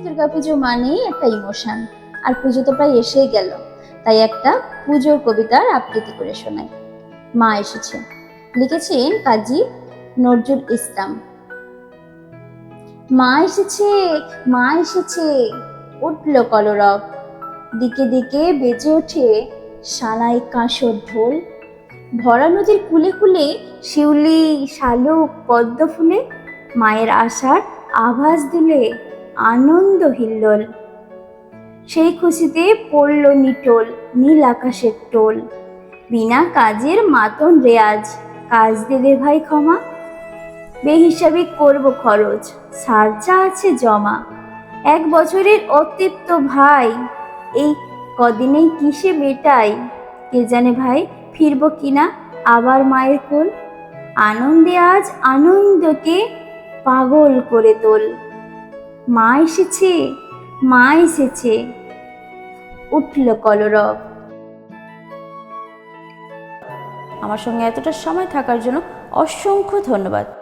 দুর্গাপুজো মানেই একটা ইমোশন। আর পুজো তো প্রায় এসেই গেল। তাই একটা পুজোর কবিতার আবৃত্তি করে শোনাই। মা এসেছে। লিখেছেন কাজী নজরুল ইসলাম। মা এসেছে মা এসেছে, উঠল কলরব। দিকে দিকে বেজে ওঠে সানাই কাঁসর ঢোল। ভরা নদীর কুলে কুলে শিউলি, শালুক, পদ্ম ফুলে মায়ের আশার আভাস দিলে আনন্দ হিল্লোল। সেই খুশিতে পড়ল নিটোল, নীল আকাশের টোল। বিনা কাজের মাতন রেয়াজ, কাজ দেবে ভাই ক্ষমা। বেহিসাবি করব খরচ, সারচা আছে জমা। এক বছরের অতৃপ্ত ভাই, এই কদিনেই কিসে মেটাই? কে জানে ভাই, ফিরবো কিনা আবার মায়ের কোল? আনন্দে আজ আনন্দকে পাগল করে তোল। মা এসেছে মা এসেছে। উঠল কলরব। আমার সঙ্গে এতটা সময় থাকার জন্য অসংখ্য ধন্যবাদ।